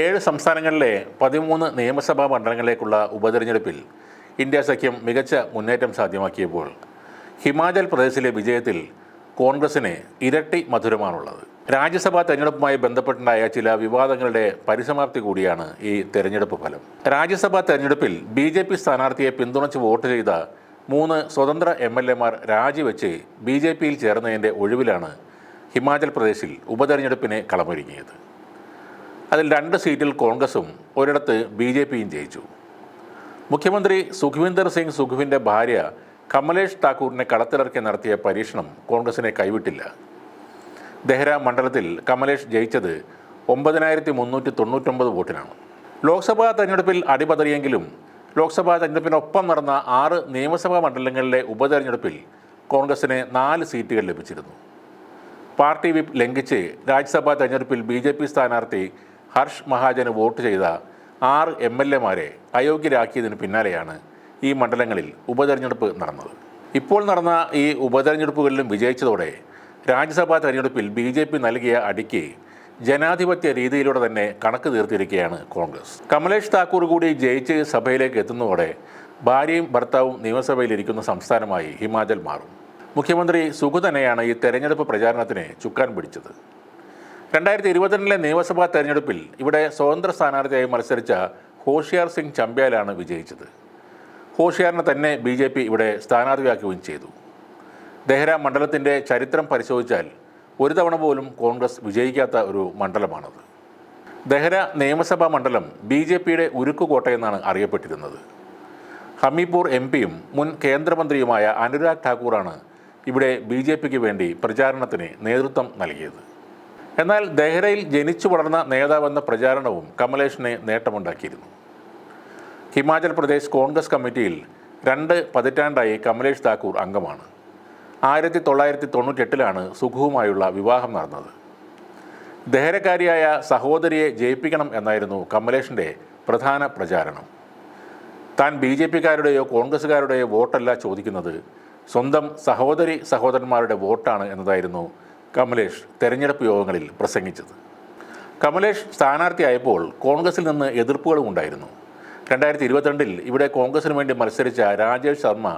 ഏഴ് സംസ്ഥാനങ്ങളിലെ പതിമൂന്ന് നിയമസഭാ മണ്ഡലങ്ങളിലേക്കുള്ള ഉപതെരഞ്ഞെടുപ്പിൽ ഇന്ത്യ സഖ്യം മികച്ച മുന്നേറ്റം സാധ്യമാക്കിയപ്പോൾ ഹിമാചൽ പ്രദേശിലെ വിജയത്തിൽ കോൺഗ്രസിന് ഇരട്ടി മധുരമാണുള്ളത്. രാജ്യസഭാ തെരഞ്ഞെടുപ്പുമായി ബന്ധപ്പെട്ടുണ്ടായ ചില വിവാദങ്ങളുടെ പരിസമാപ്തി കൂടിയാണ് ഈ തെരഞ്ഞെടുപ്പ് ഫലം. രാജ്യസഭാ തെരഞ്ഞെടുപ്പിൽ ബി ജെ പി സ്ഥാനാർത്ഥിയെ പിന്തുണച്ച് വോട്ട് ചെയ്ത മൂന്ന് സ്വതന്ത്ര എം എൽ എമാർ രാജിവെച്ച് ബി ജെ പിയിൽ ചേർന്നതിന്റെ ഒഴിവിലാണ് ഹിമാചൽ പ്രദേശിൽ ഉപതെരഞ്ഞെടുപ്പിനെ കളമൊരുങ്ങിയത്. അതിൽ രണ്ട് സീറ്റിൽ കോൺഗ്രസും ഒരിടത്ത് ബി ജെ പിയും ജയിച്ചു. മുഖ്യമന്ത്രി സുഖ്വിന്ദർ സിംഗ് സുഖുവിന്റെ ഭാര്യ കമലേഷ് താക്കൂറിനെ കളത്തിലിറക്കി നടത്തിയ പരീക്ഷണം കോൺഗ്രസിനെ കൈവിട്ടില്ല. ദെഹ്റ മണ്ഡലത്തിൽ കമലേഷ് ജയിച്ചത് ഒമ്പതിനായിരത്തി മുന്നൂറ്റി തൊണ്ണൂറ്റൊമ്പത് വോട്ടിനാണ്. ലോക്സഭാ തെരഞ്ഞെടുപ്പിൽ അടിപതറിയെങ്കിലും ലോക്സഭാ തെരഞ്ഞെടുപ്പിനൊപ്പം നടന്ന ആറ് നിയമസഭാ മണ്ഡലങ്ങളിലെ ഉപതെരഞ്ഞെടുപ്പിൽ കോൺഗ്രസിന് നാല് സീറ്റുകൾ ലഭിച്ചിരുന്നു. പാർട്ടി വിപ്പ് ലംഘിച്ച് രാജ്യസഭാ തെരഞ്ഞെടുപ്പിൽ ബി ജെ പി സ്ഥാനാർത്ഥി ഹർഷ് മഹാജന് വോട്ട് ചെയ്ത ആറ് എം എൽ എമാരെ അയോഗ്യരാക്കിയതിന് പിന്നാലെയാണ് ഈ മണ്ഡലങ്ങളിൽ ഉപതെരഞ്ഞെടുപ്പ് നടന്നത്. ഇപ്പോൾ നടന്ന ഈ ഉപതെരഞ്ഞെടുപ്പുകളിലും വിജയിച്ചതോടെ രാജ്യസഭാ തെരഞ്ഞെടുപ്പിൽ ബി ജെ പി നൽകിയ അടിക്ക് ജനാധിപത്യ രീതിയിലൂടെ തന്നെ കണക്ക് തീർത്തിരിക്കുകയാണ് കോൺഗ്രസ്. കമലേഷ് താക്കൂർ കൂടി ജയിച്ച് സഭയിലേക്ക് എത്തുന്നതോടെ ഭാര്യയും ഭർത്താവും നിയമസഭയിലിരിക്കുന്ന സംസ്ഥാനമായി ഹിമാചൽ മാറും. മുഖ്യമന്ത്രി സുഖു തന്നെയാണ് ഈ തെരഞ്ഞെടുപ്പ് പ്രചാരണത്തിന് ചുക്കാൻ പിടിച്ചത്. രണ്ടായിരത്തി ഇരുപത്തിരണ്ടിലെ നിയമസഭാ തെരഞ്ഞെടുപ്പിൽ ഇവിടെ സ്വതന്ത്ര സ്ഥാനാർത്ഥിയായി മത്സരിച്ച ഹോഷിയാർ സിംഗ് ചമ്പ്യാലാണ് വിജയിച്ചത്. ഹോഷിയാറിനെ തന്നെ ബി ജെ പി ഇവിടെ സ്ഥാനാർത്ഥിയാക്കുകയും ചെയ്തു. ദെഹ്റ മണ്ഡലത്തിന്റെ ചരിത്രം പരിശോധിച്ചാൽ ഒരു തവണ പോലും കോൺഗ്രസ് വിജയിക്കാത്ത ഒരു മണ്ഡലമാണത്. ദെഹ്റ നിയമസഭാ മണ്ഡലം ബി ജെ പിയുടെ ഉരുക്കുകോട്ടയെന്നാണ് അറിയപ്പെട്ടിരുന്നത്. ഹമീപൂർ എം പിയും മുൻ കേന്ദ്രമന്ത്രിയുമായ അനുരാഗ് ഠാക്കൂറാണ് ഇവിടെ ബി ജെ പിക്ക് വേണ്ടി പ്രചാരണത്തിന് നേതൃത്വം നൽകിയത്. എന്നാൽ ദെഹ്റയിൽ ജനിച്ചു വളർന്ന നേതാവെന്ന പ്രചാരണവും കമലേഷിന് നേട്ടമുണ്ടാക്കിയിരുന്നു. ഹിമാചൽ പ്രദേശ് കോൺഗ്രസ് കമ്മിറ്റിയിൽ രണ്ട് പതിറ്റാണ്ടായി കമലേഷ് താക്കൂർ അംഗമാണ്. ആയിരത്തി തൊള്ളായിരത്തി തൊണ്ണൂറ്റെട്ടിലാണ് സുഖുവുമായുള്ള വിവാഹം നടന്നത്. ദഹരക്കാരിയായ സഹോദരിയെ ജയിപ്പിക്കണം എന്നായിരുന്നു കമലേഷിന്റെ പ്രധാന പ്രചാരണം. താൻ ബി ജെ പിക്കാരുടെയോ കോൺഗ്രസ്സുകാരുടെയോ വോട്ടല്ല ചോദിക്കുന്നത് സ്വന്തം സഹോദരി സഹോദരന്മാരുടെ വോട്ടാണ് എന്നതായിരുന്നു കമലേഷ് തെരഞ്ഞെടുപ്പ് യോഗങ്ങളിൽ പ്രസംഗിച്ചത്. കമലേഷ് സ്ഥാനാർത്ഥിയായപ്പോൾ കോൺഗ്രസിൽ നിന്ന് എതിർപ്പുകളും ഉണ്ടായിരുന്നു. രണ്ടായിരത്തി ഇരുപത്തിരണ്ടിൽ ഇവിടെ കോൺഗ്രസിന് വേണ്ടി മത്സരിച്ച രാജേഷ് ശർമ്മ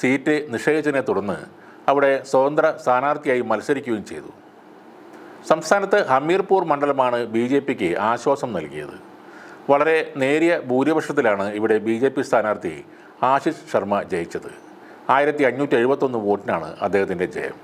സീറ്റ് നിഷേധിച്ചതിനെ തുടർന്ന് അവിടെ സ്വതന്ത്ര സ്ഥാനാർത്ഥിയായി മത്സരിക്കുകയും ചെയ്തു. സംസ്ഥാനത്ത് ഹമീർപൂർ മണ്ഡലമാണ് ബി ജെ പിക്ക് ആശ്വാസം നൽകിയത്. വളരെ നേരിയ ഭൂരിപക്ഷത്തിലാണ് ഇവിടെ ബി ജെ പി സ്ഥാനാർത്ഥി ആശിഷ് ശർമ്മ ജയിച്ചത്. ആയിരത്തി അഞ്ഞൂറ്റി എഴുപത്തൊന്ന് വോട്ടിനാണ് അദ്ദേഹത്തിന്റെ ജയം.